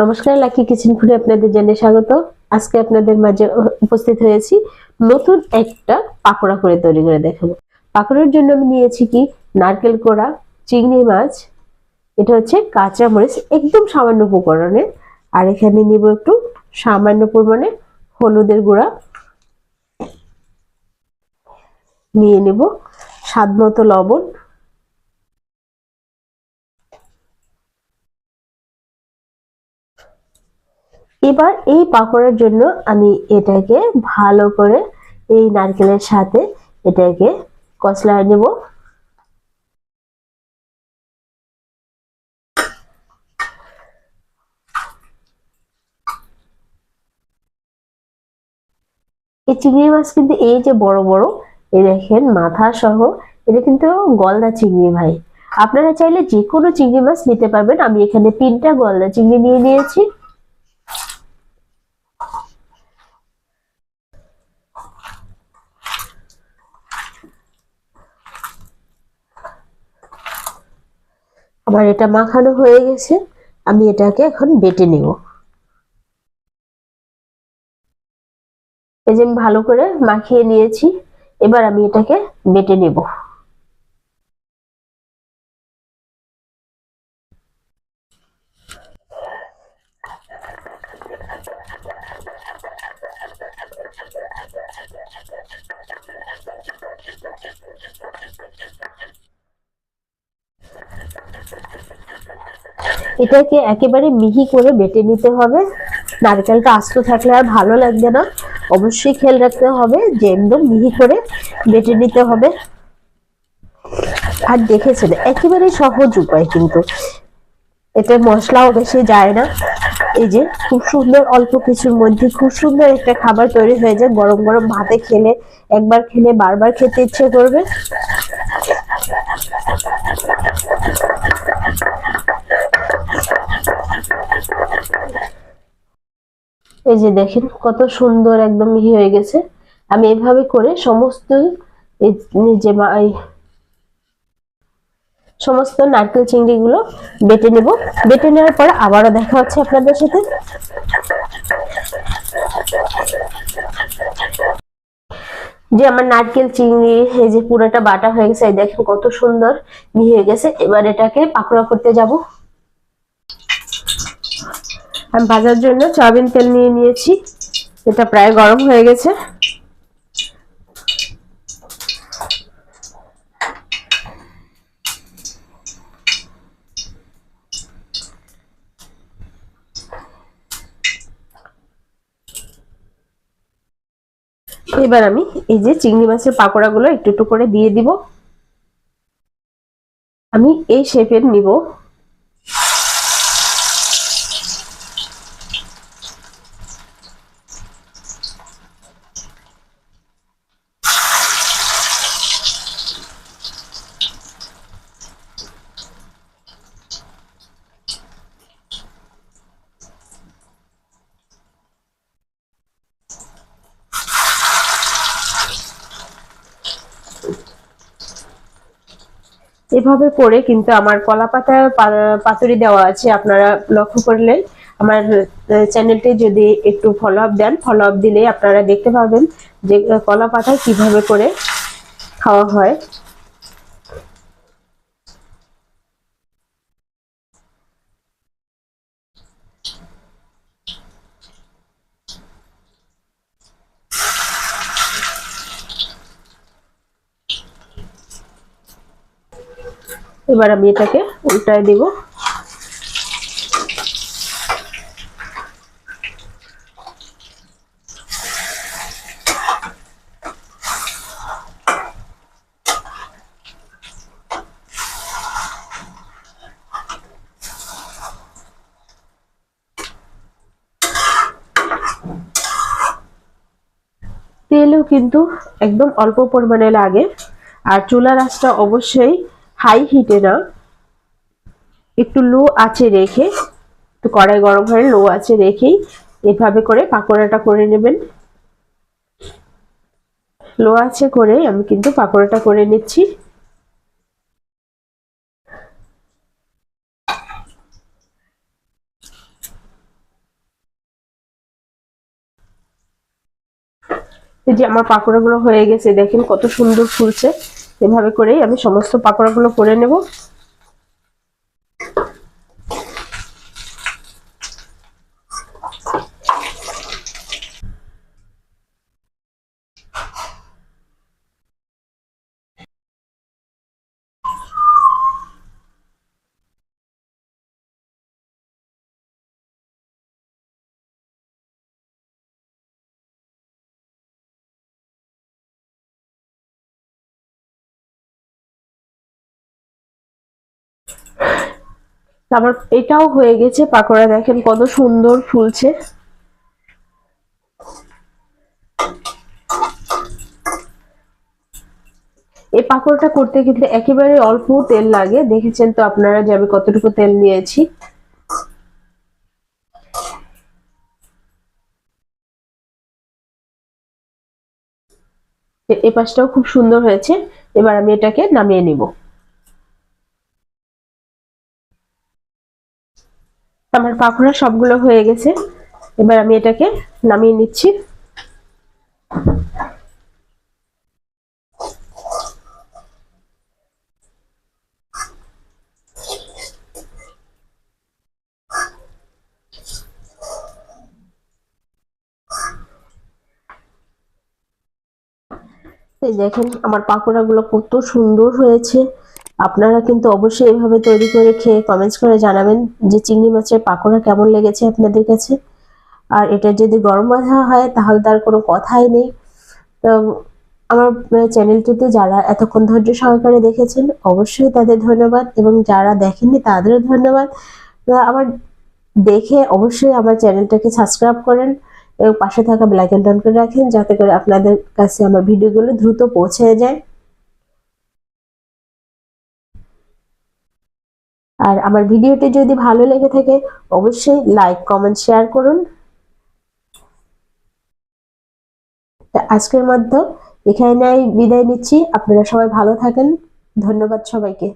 নমস্কার, lucky kitchen ফুডে আপনাদের জানিয়ে স্বাগত। আজকে আপনাদের মাঝে উপস্থিত হয়েছি নতুন একটা পাকোড়া করে তৈরি করে দেখাবো। পাকোড়ার জন্য আমি নিয়েছি কি? নারকেল কোড়া, চিংড়ি মাছ, এটা হচ্ছে কাঁচা মরিচ একদম সামান্য উপকরণে। আর এখানে নিব একটু সামান্য পরিমাণে হলুদের গুঁড়া। নিয়ে নেব স্বাদ মতো লবণ। এবার এই পাকোড়ার জন্য আমি এটাকে ভালো করে এই নারকেলের সাথে এটাকে কচলায় নেব। এই চিংড়ি মাছ কিন্তু এই যে বড় বড় এই দেখেন মাথা সহ, এটা কিন্তু গলদা চিংড়ি ভাই। আপনারা চাইলে যে কোনো চিংড়ি মাছ নিতে পারবেন। আমি এখানে তিনটা গলদা চিংড়ি নিয়ে নিয়েছি। আমার এটা মাখানো হয়ে গেছে। আমি এটাকে এখন বেটে নেব। এই যে ভালো করে মাখিয়ে নিয়েছি। এবার আমি এটাকে বেটে নেব। এটাকে একেবারে মিহি করে বেটে নিতে হবে। নারকেলটা আস্ত থাকলে আর ভালো লাগবে না। অবশ্যই খেয়াল রাখতে হবে যে একদম মিহি করে বেটে নিতে হবে। আর দেখেছেন, একেবারে সহজ উপায় কিন্তু। এতে মশলাও বেশি যায় না। এই যে খুব সুন্দর অল্প কিছুর মধ্যে খুব সুন্দর একটা খাবার তৈরি হয়ে যায়। গরম গরম ভাতে খেলে, একবার খেলে বারবার খেতে ইচ্ছে করবে। এই যে দেখেন, কত সুন্দর একদম মিহি হয়ে গেছে। আমি এভাবে করে সমস্ত যে সমস্ত নারকেল চিংড়ি গুলো বেটে নেব। বেটে নেওয়ার পরে আবারও দেখা হচ্ছে আপনাদের সাথে। যে আমার নারকেল চিংড়ি, এই যে পুরোটা বাটা হয়ে গেছে, এই দেখেন কত সুন্দর মিহি হয়ে গেছে। এবার এটাকে পাকোড়া করতে যাব। আমি ভাজার জন্য সয়াবিন তেল নিয়ে নিয়েছি। এটা প্রায় গরম হয়ে গেছে। এবার আমি এই যে চিংড়ি মাছের পাকোড়াগুলো একটু একটু করে দিয়ে দিব। আমি এই শেপের নিব। এভাবে করে কিন্তু আমার কলা পাতা পাতুরি দেওয়া আছে, আপনারা লক্ষ্য করলেন আমার চ্যানেলটি যদি একটু ফলো আপ দেন ফলো আপ দিলে আপনারা দেখতে পাবেন যে কলা পাতা কীভাবে করে খাওয়া হয়। এবার আমি এটাকে উল্টায় দিব। তেলও কিন্তু একদম অল্প পরিমাণে লাগে। আর চুলার আঁচটা অবশ্যই হাই হিটে না একটু লো আছে রেখে, একটু কড়াই গরম হয়ে লো আছে রেখেই এভাবে করে পাকোড়াটা করে নেবেন। লো আছে করে আমি কিন্তু পাকোড়াটা করে নিচ্ছি। যে আমার পাকোড়াগুলো হয়ে গেছে, দেখেন কত সুন্দর ফুলছে। এভাবে করেই আমি সমস্ত পাকোড়াগুলো করে নেব। আবার এটাও হয়ে গেছে, পাকোড়া দেখেন কত সুন্দর ফুলছে। এই পাকোড়াটা করতে কিন্তু একেবারে অল্প তেল লাগে, দেখেছেন তো আপনারা যে আমি কতটুকু তেল নিয়েছি। এ পাশটাও খুব সুন্দর হয়েছে, এবার আমি এটাকে নামিয়ে নিব। আমার পাকোড়া সবগুলো হয়ে গেছে। এবার আমি এটাকে নামিয়ে নিচ্ছি। দেখেন, আমার পাকোড়া গুলো কত সুন্দর হয়েছে। আপনারা কিন্তু অবশ্যই এভাবে তৈরি করে খেয়ে কমেন্টস করে জানাবেন যে চিংড়ি মাছের পাকোড়া কেমন লেগেছে আপনাদের কাছে। আর এটা যদি গরম বাঁধা হয়, তাহলে তার কোনো কথাই নেই। তো আমার চ্যানেলটিতে যারা এতক্ষণ ধৈর্য সহকারে দেখেছেন, অবশ্যই তাদের ধন্যবাদ। এবং যারা দেখেননি, তাদেরও ধন্যবাদ। আমার দেখে অবশ্যই আমার চ্যানেলটাকে সাবস্ক্রাইব করেন এবং পাশে থাকা ব্ল্যাক অ্যান্ড করে রাখেন, যাতে করে আপনাদের কাছে আমার ভিডিওগুলো দ্রুত পৌঁছে যায়। আর আমার ভিডিওটি যদি ভালো লেগে থাকে, অবশ্যই লাইক কমেন্ট শেয়ার করুন। আজকের মধ্যে এখানে বিদায় নিচ্ছি। আপনারা সবাই ভালো থাকেন। ধন্যবাদ সবাইকে।